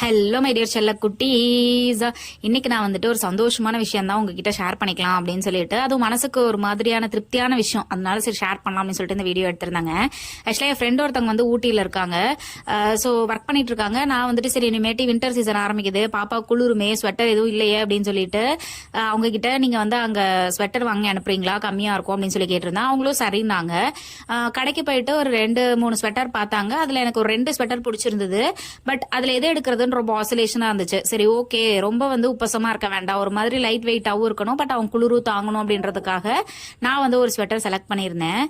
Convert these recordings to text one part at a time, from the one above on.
Hello my dear செல்ல குட்டீஸ் இன்னைக்கு நான் வந்துட்டு ஒரு சந்தோஷமான விஷயம் தான் உங்ககிட்ட ஷேர் பண்ணிக்கலாம் அப்படின்னு சொல்லிட்டு அதுவும் மனசுக்கு ஒரு மாதிரியான திருப்தியான விஷயம். அதனால சரி ஷேர் பண்ணலாம் அப்படின்னு சொல்லிட்டு இந்த வீடியோ எடுத்திருந்தாங்க. ஆக்சுவலாக என் ஃப்ரெண்ட் ஒருத்தவங்க வந்து ஊட்டியில் இருக்காங்க. ஸோ ஒர்க் பண்ணிட்டு இருக்காங்க. நான் வந்துட்டு சரி இனிமேட்டு வின்டர் சீசன் ஆரம்பிக்குது. பாப்பா குளிருமே ஸ்வெட்டர் எதுவும் இல்லையே அப்படின்னு சொல்லிட்டு அவங்க கிட்ட நீங்க வந்து அங்கே ஸ்வெட்டர் வாங்கி அனுப்புறீங்களா? கம்மியா இருக்கும் அப்படின்னு சொல்லி கேட்டிருந்தேன் அவங்களும் சரின்னாங்க. கடைக்கு போயிட்டு ஒரு ரெண்டு மூணு ஸ்வெட்டர் பார்த்தாங்க. அதுல எனக்கு ஒரு ரெண்டு ஸ்வெட்டர் பிடிச்சிருந்தது. பட் அதுல எது எடுக்கிறது எடுக்கிறதுன்னு ரொம்ப ஆசோலேஷனா இருந்துச்சு. சரி ஓகே ரொம்ப வந்து உப்பசமா இருக்க வேண்டாம். ஒரு மாதிரி லைட் வெயிட்டாவும் இருக்கணும். பட் அவங்க குளிரு தாங்கணும் அப்படின்றதுக்காக நான் வந்து ஒரு ஸ்வெட்டர் செலக்ட் பண்ணியிருந்தேன்.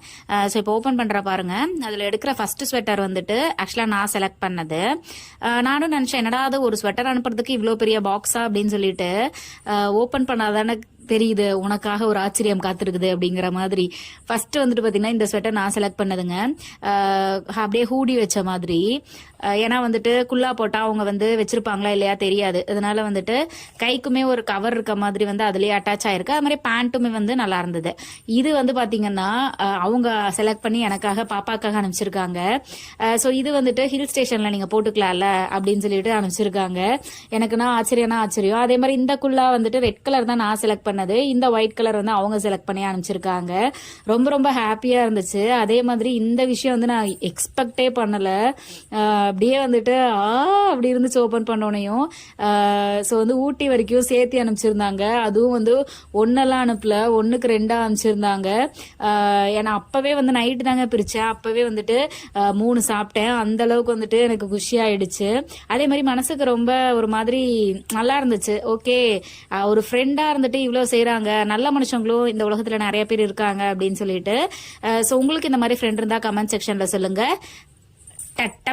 ஸோ இப்போ ஓப்பன் பண்ற பாருங்க. அதுல எடுக்கிற ஃபர்ஸ்ட் ஸ்வெட்டர் வந்துட்டு ஆக்சுவலா நான் செலக்ட் பண்ணது. நானும் நினைச்சேன் என்னடா அது ஒரு ஸ்வெட்டர் அனுப்புறதுக்கு இவ்வளோ பெரிய பாக்ஸா அப்படின்னு சொல்லிட்டு ஓப்பன் பண்ணாதானே தெரியுது உனக்காக ஒரு ஆச்சரியம் காத்திருக்குது அப்படிங்கிற மாதிரி. ஃபர்ஸ்ட் வந்துட்டு பாத்தீங்கன்னா இந்த ஸ்வெட்டர் நான் செலக்ட் பண்ணதுங்க. அப்படியே ஹூடி வச்ச மாதிரி. ஏன்னா வந்துட்டு குல்லா போட்டா அவங்க வந்து வச்சிருப்பாங்களா இல்லையா தெரியாது. அதனால வந்துட்டு கைக்குமே ஒரு கவர் இருக்க மாதிரி வந்து அதுலயே அட்டாச் ஆயிருக்கு. அது மாதிரி பேண்ட்டுமே வந்து நல்லா இருந்தது. இது வந்து பாத்தீங்கன்னா அவங்க செலக்ட் பண்ணி எனக்காக பாப்பாக்காக அனுப்பிச்சிருக்காங்க. ஸோ இது வந்துட்டு ஹில் ஸ்டேஷன்ல நீங்க போட்டுக்கலாம்ல அப்படின்னு சொல்லிட்டு அனுப்பிச்சிருக்காங்க. எனக்கு நான் ஆச்சரியம்னா ஆச்சரியம். அதே மாதிரி இந்த குல்லா வந்துட்டு ரெட் கலர் தான் நான் செலக்ட் பண்ணது. இந்த ஒயிட் கலர் வந்து அவங்க செலக்ட் பண்ணி அனுப்பிச்சிருக்காங்க. ரொம்ப ரொம்ப ஹாப்பியா இருந்துச்சு. அதே மாதிரி இந்த விஷயம் வந்து நான் எக்ஸ்பெக்டே பண்ணல. அப்படியே வந்துட்டு ஆ அப்படி இருந்துச்சு ஓபன் பண்ணோனையும். ஸோ வந்து ஊட்டி வரைக்கும் சேர்த்து அனுப்பிச்சிருந்தாங்க. அதுவும் வந்து ஒன்னெல்லாம் அனுப்பல. ஒன்றுக்கு ரெண்டா அனுப்பிச்சிருந்தாங்க. ஏன்னா அப்பவே வந்து நைட்டு தாங்க பிரிச்சேன். அப்பவே வந்துட்டு மூணு சாப்பிட்டேன். அந்த அளவுக்கு வந்துட்டு எனக்கு குஷி ஆயிடுச்சு அதே மாதிரி மனசுக்கு ரொம்ப ஒரு மாதிரி நல்லா இருந்துச்சு. ஓகே. ஒரு ஃப்ரெண்டா இருந்துட்டு இவ்வளவு செய்றாங்க. நல்ல மனுஷங்களும் இந்த உலகத்தில் நிறைய பேர் இருக்காங்க அப்படின்னு சொல்லிட்டு. ஸோ உங்களுக்கு இந்த மாதிரி ஃப்ரெண்ட் இருந்தால் கமெண்ட் செக்ஷன்ல சொல்லுங்க. டட்ட